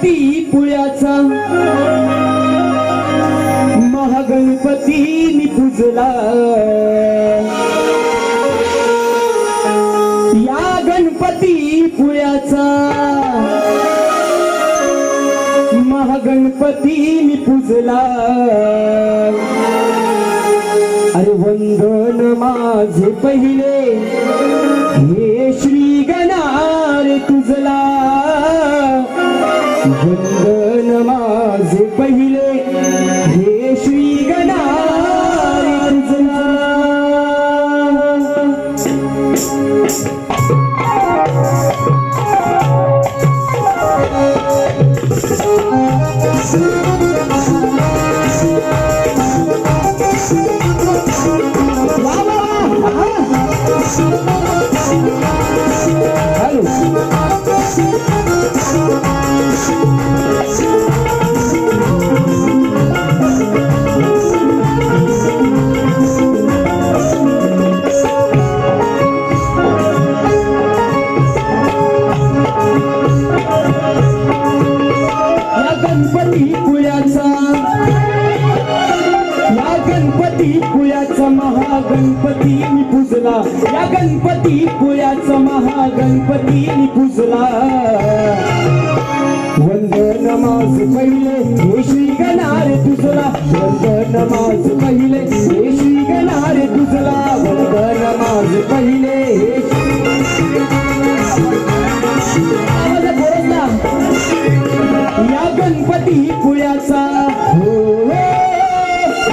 गणपती पुळ्याचा. महागणपती मी पूजला. या गणपती पुळ्याचा. महागणपती मी पुजला. अरे वंदन माझे पहिले. हे वंदन माझे गणपती पुळ्याचा महागणपती पुजला पूजला. वंदन माझ पहिले हे श्री गणार तुझला वंदन माझ पहिले हे श्री गणार तुझला वंदन माझ पहिले ना. या गणपती पुळ्याचा. हो, हो, हो.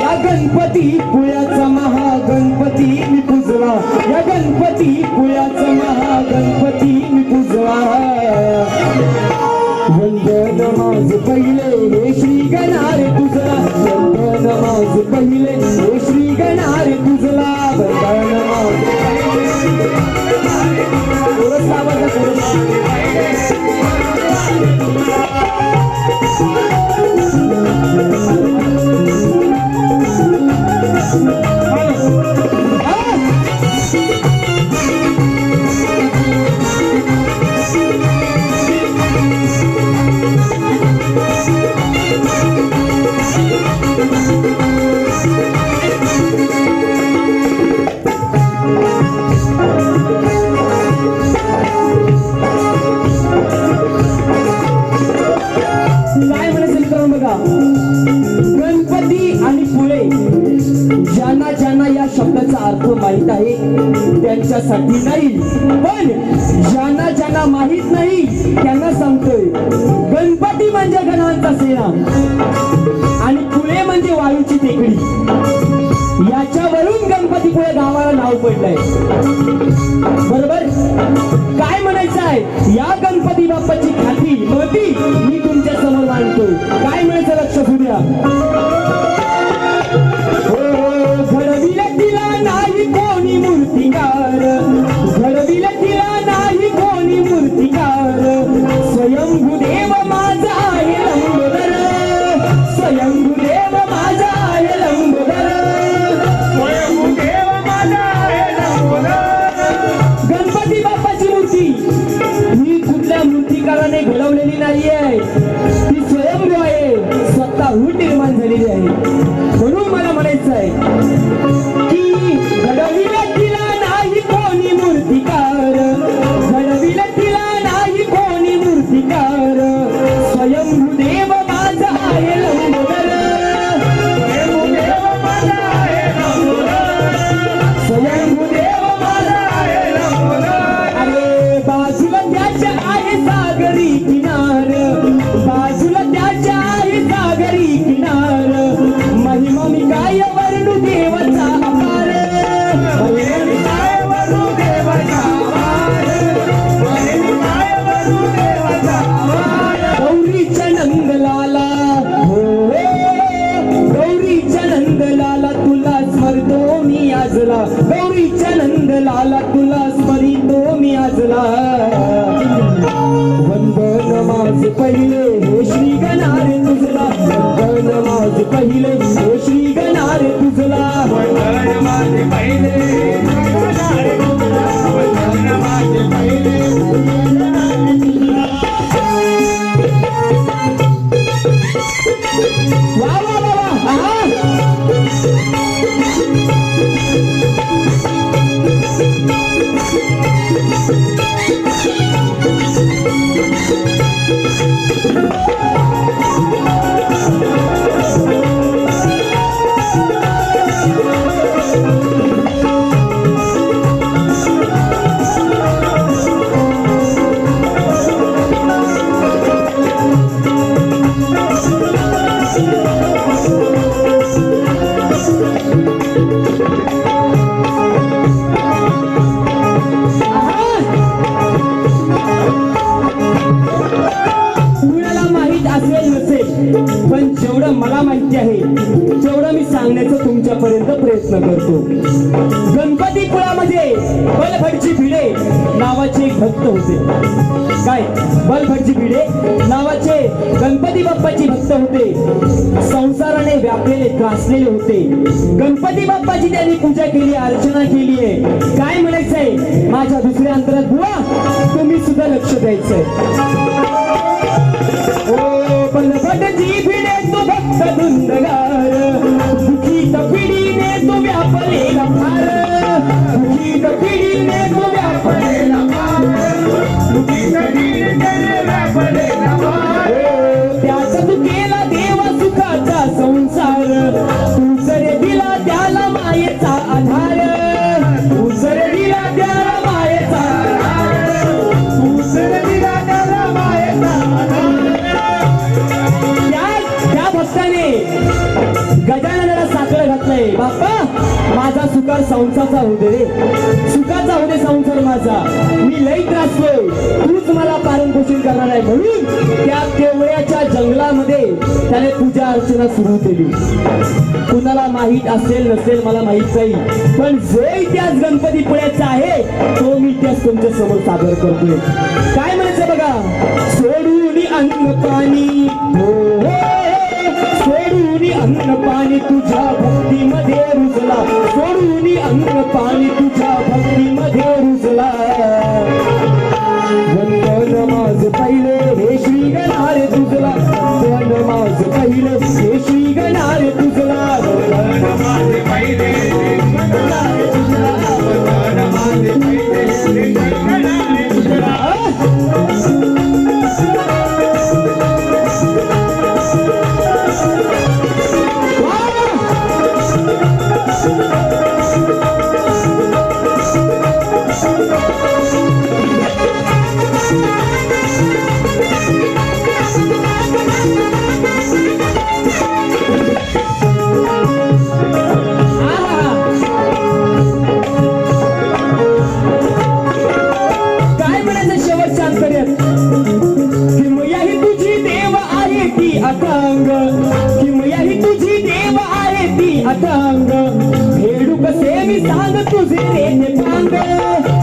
या गणपती पुळ्या ज्यांना ज्यांना या शब्दाचा अर्थ माहीत आहे त्यांच्यासाठी नाही. पण ज्यांना ज्यांना माहीत नाही त्यांना सांगतोय गणपती म्हणजे गणांचा सेना. आणि पुळे म्हणजे वायूची टेकडी. याच्यावरून गणपतीपुळे गावाला नाव पडलंय. बरोबर? काय म्हणायचं आहे? या गणपती सागरी किनार. महिमा मी काय वर्णू देवता अपार गौरीच्या नंदलाला. हो गौरीच्या नंदलाला तुला स्मरतो मी आजला. गौरीच्या नंदलाला तुला स्मरितो मी आजला. वंदन पहिले. साहित्य आहे. जेवढं मी सांगण्याचा तुमच्यापर्यंत प्रयत्न करतो. गणपतीपुळामध्ये बलफडची भिडे नावाचे एक भक्त होते. काय? बलफडची भिडे नावाचे गणपती बाप्पाचे भक्त होते. संसाराने व्यापलेले ग्रासलेले होते. गणपती बाप्पाची त्यांनी पूजा केली अर्चना केली आहे. काय म्हणायचंय? माझ्या दुसऱ्या अंतरात बुवा तुम्ही सुद्धा लक्ष द्यायचंय. ओ बलभटजी भिडे पिढीने तो व्यापलेला फार गजाननाला साखर घातलंय बाप्पा माझा सुकार संसाचा होऊ दे रे. सुखाचा होऊ दे संसार माझा. मी लई त्रासलोय. तूच मला पालन पोषण करणार आहे म्हणून त्या केवळ्याच्या जंगलामध्ये त्याने पूजा अर्चना सुरू केली. कुणाला माहीत असेल नसेल मला माहीत नाही. पण जो इतिहास गणपती पुण्याचा आहे तो मी इतिहास तुमच्यासमोर सादर करतोय. काय म्हणायचं बघा? सोडून अन्न पाणी. हो, हो. अन्न पाणी तुझ्या भक्ती मध्ये रुजला. सोडून अन्न पाणी तुझ्या भक्ती मध्ये रुजला. अथांग. किमया देव ती कसे मी सांग तुझे रे पांग.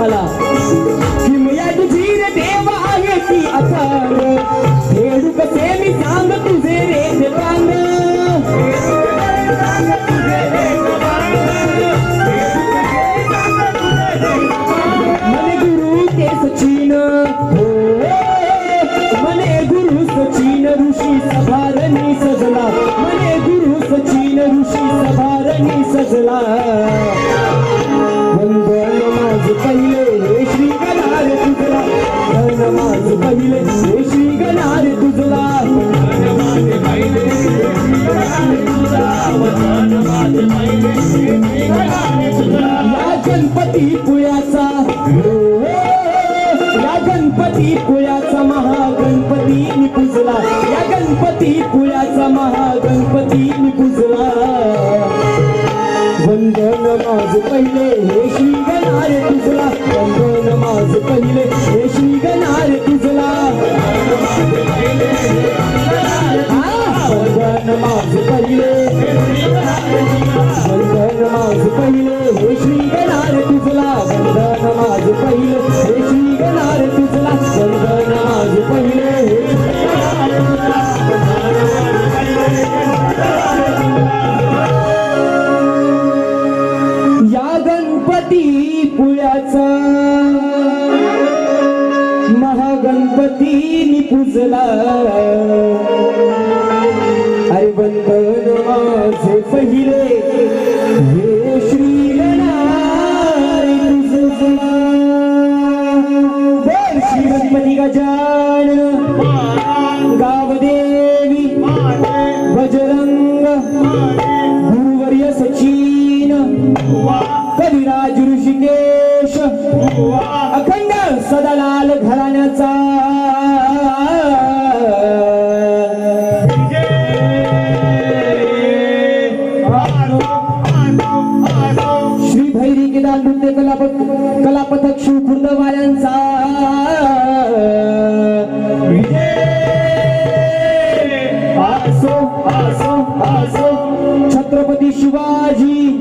गणपती किमया तुझी रे देव आहे ती अथांग गणपती गणपती पुळ्याचा. महागणपतीनी निपुजला. अरे बंधन माझे पहिले हे श्री गणारे तुझला बोल श्री गणपती गजानन. गावदेवी श्री भैरी केदार नृत्य कलाप कलापथक शिवखुर्द वायांचा छत्रपती शिवाजी